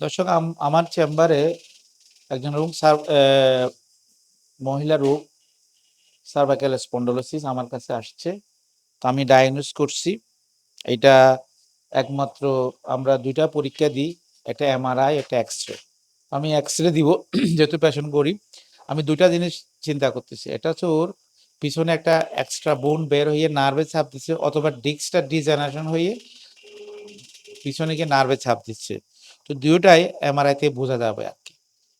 দর্শক, আম- আমার চেম্বারে একজন রোগ সার মহিলা রোগ সার্ভাইকাল স্পন্ডলোসিস আমার কাছে আসছে। তো আমি ডায়াগনোস করছি। এটা একমাত্র আমরা দুইটা পরীক্ষা দিই, একটা এমআরআই একটা এক্স রে আমি এক্স রে দিব, যেহেতু পেশেন্ট গরিব। আমি দুইটা জিনিস চিন্তা করতেছি। এটা হচ্ছে ওর পিছনে একটা এক্সট্রা বোন বের হয়ে নার্ভে ছাপ দিচ্ছে, অথবা ডিস্কটা ডিজেনারেশন হয়ে পিছনে গিয়ে নার্ভে ছাপ দিচ্ছে। তো দুটোটাই এমআরআইতে বোঝা যাবে আর কি।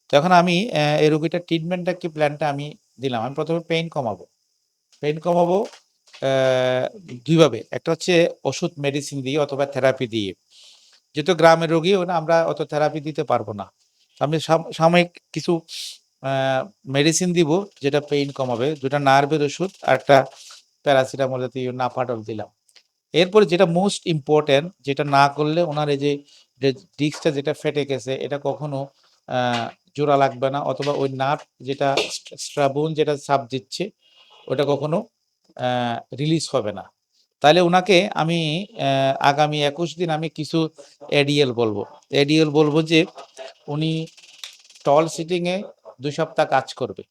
তখন আমি এই রোগীটার ট্রিটমেন্টটা কি প্ল্যানটা আমি দিলাম। আমি প্রথমে পেইন কমাবো। পেইন কমাবো দুইভাবে। একটা হচ্ছে ওষুধ মেডিসিন দিয়ে অথবা থেরাপি দিয়ে। যেহেতু গ্রামের রোগী ওটা আমরা অত থেরাপি দিতে পারব না। আমি সাম- সাময়িক কিছু মেডিসিন দিব, যেটা পেইন কমাবে। দুটা নার্ভের ওষুধ আর একটা প্যারাসিটামল জাতীয় নাপাটল দিলাম। এরপরে যেটা মোস্ট ইম্পর্টেন্ট যেটা না করলে ওনার এই যে যে ডিস্কটা যেটা ফেটে গেছে, এটা কখনো জোড়া লাগবে না অথবা ওই নাট যেটা স্ট্রাবুন যেটা চাপ দিচ্ছে, ওটা কখনো রিলিজ হবে না। তাহলে ওনাকে আমি আগামী একুশ দিন আমি কিছু এডিএল বলব। এডিএল বলব যে, উনি টল সিটিংয়ে দুই সপ্তাহ কাজ করবে।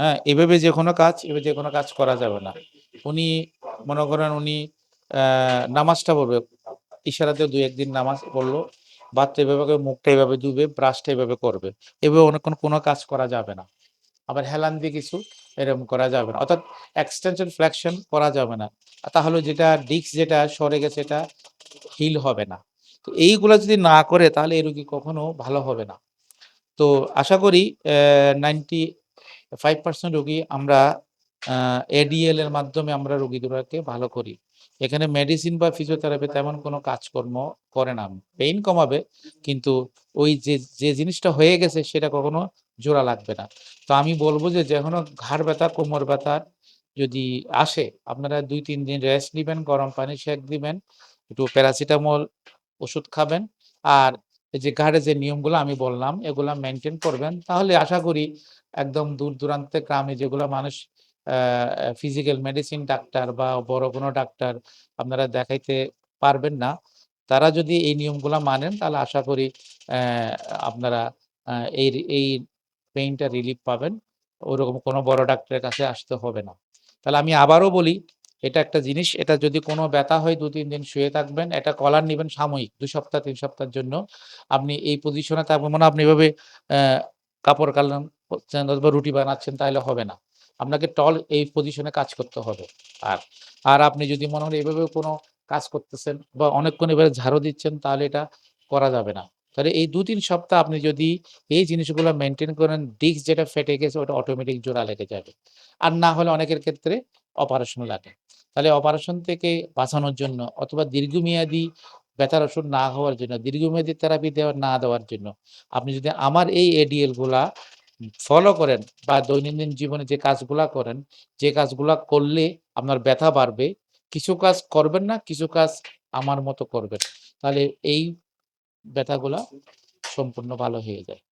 হ্যাঁ এভাবে যে কোনো কাজ, এভাবে যে কোনো কাজ করা যাবে না। উনি, মনে করেন উনি নামাজটা পড়বে। ইশারাতে দু একদিন নামাজ পড়ল বাচ্চা এভাবে মুখটা এভাবে ডুবে ব্রাশটা এভাবে করবে। এভাবে অনেকক্ষণ কোনো কাজ করা যাবে না। আবার হেলান দিয়ে কিছু এরকম করা যাবে না। অর্থাৎ এক্সটেনশন ফ্লেকশন করা যাবে না। তাহলে যেটা ডিস্ক যেটা সরে গেছে এটা হিল হবে না। তো এইগুলো যদি না করে তাহলে এই রোগী কখনো ভালো হবে না। তো আশা করি নাইনটি ফাইভ পার্সেন্ট রোগী আমরা এডিএল এর মাধ্যমে আমরা রোগীগুলোকে ভালো করি। এখানে মেডিসিন বা ফিজিওথেরাপি তেমন কোনো কাজকর্ম করে না। পেইন কমাবে, কিন্তু ওই যে যে জিনিসটা হয়ে গেছে সেটা কখনো জোড়া লাগবে না। তো আমি বলব যে যে কোনো ঘাড় ব্যথা, কোমর ব্যথার যদি আসে, আপনারা দুই, তিন দিন রেস্ট নেবেন, গরম পানি সেক দিবেন, একটু প্যারাসিটামল ওষুধ খাবেন, আর যে ঘাড়ে যে নিয়মগুলো আমি বললাম, এগুলা মেনটেন করবেন। তাহলে আশা করি একদম দূর দূরান্তে, গ্রামে যেগুলো মানুষ ফিজিক্যাল মেডিসিন ডাক্তার বা বড় কোনো ডাক্তার আপনারা দেখাইতে পারবেন না। তারা যদি এই নিয়মগুলো মানেন, তাহলে আশা করি আপনারা এই এই পেইনটা রিলিফ পাবেন। ওরকম কোনো বড় ডাক্তারের কাছে আসতে হবে না। তাহলে আমি আবারও বলি, এটা একটা জিনিস, এটা যদি কোনো ব্যথা হয় দু, তিন দিন শুয়ে থাকবেন এটা কলার নেবেন সাময়িক, দু সপ্তাহ, তিন সপ্তাহের জন্য। আপনি এই পজিশনে থাকবেন মানে আপনি এভাবে কাপড় কালাম অথবা রুটি বানাচ্ছেন তাহলে হবে না। আপনাকে টল এই পজিশনে কাজ করতে হবে। আর আর আপনি যদি মনে হয় এভাবে কোনো কাজ করতেছেন বা অনেকক্ষণ এবারে ঝাড়ু দিচ্ছেন, তাহলে এটা করা যাবে না। তাহলে এই দু তিন সপ্তাহ আপনি যদি এই জিনিসগুলো মেনটেন করেন ডিস্ক যেটা ফেটে গেছে, ওটা অটোমেটিক জোড়া লেগে যাবে। আর না হলে অনেকের ক্ষেত্রে অপারেশন লাগে। তাহলে অপারেশন থেকে বাঁচানোর জন্য অথবা দীর্ঘমেয়াদী ব্যথার ওষুধ না হওয়ার জন্য, দীর্ঘমেয়াদী থেরাপি দেওয়া না দেওয়ার জন্য, আপনি যদি আমার এই এডিএলগুলা ফলো করেন বা দৈনন্দিন জীবনে যে কাজগুলা করেন, যে কাজগুলা করলে আপনার ব্যথা বাড়বে, কিছু কাজ করবেন না, কিছু কাজ আমার মতো করবেন। তাহলে এই ব্যথাগুলা সম্পূর্ণ ভালো হয়ে যায়।